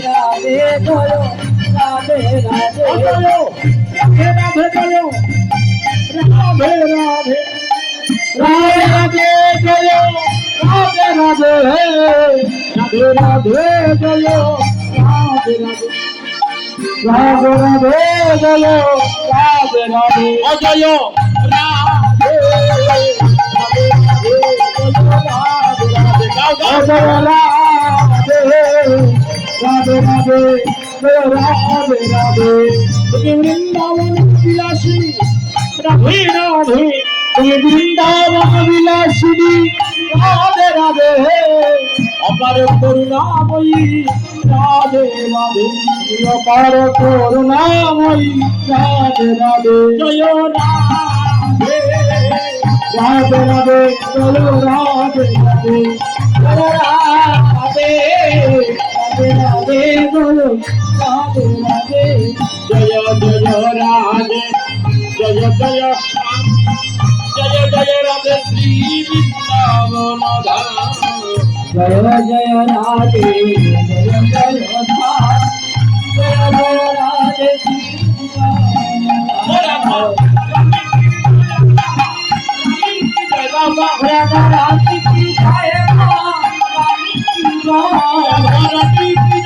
রাধে বলো রাধে রাধে। বলো রাধে রাধে বলো রাধে রাধে। রাধে রাধে বলো রাধে রাধে রাধে রাধে বলো রাধে রাধে। রাধে রাধে বলো রাধে রাধে। অজয় রাধে রাধে রাধে রাধে। রাধে। রাধে রাধে রাধে রাধে তুমি বৃন্দাবন বিলাসিনী, রাধে রাধে। তুমি বৃন্দাবন বিলাসিনী, রাধে রাধে। অপার করুণাময়ী, রাধে রাধে। অপার করুণাময়ী, রাধে রাধে। জয় রাধে রাধে রাধে। চলো রাধে রাধে। রাধে জয় জয় জয় জয় রাধে শ্রী বৃন্দাবন জয় জয় রাধে জয় জয় জয় জয় রাধে রাধা রাধে কি জয় মা রানী কি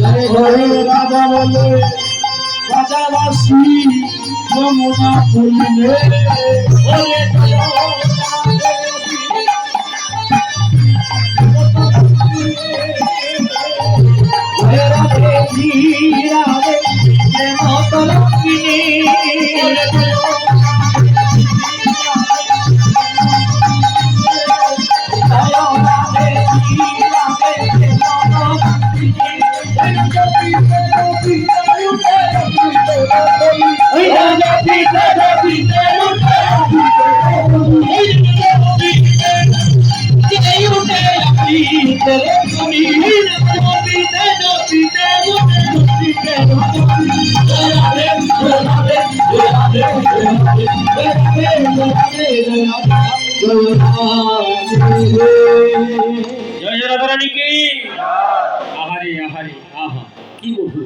জানি না বলে বাজায় যমুনা তুললে জয় রাধারানী কি আহারে আহারে আহা। কি বলব?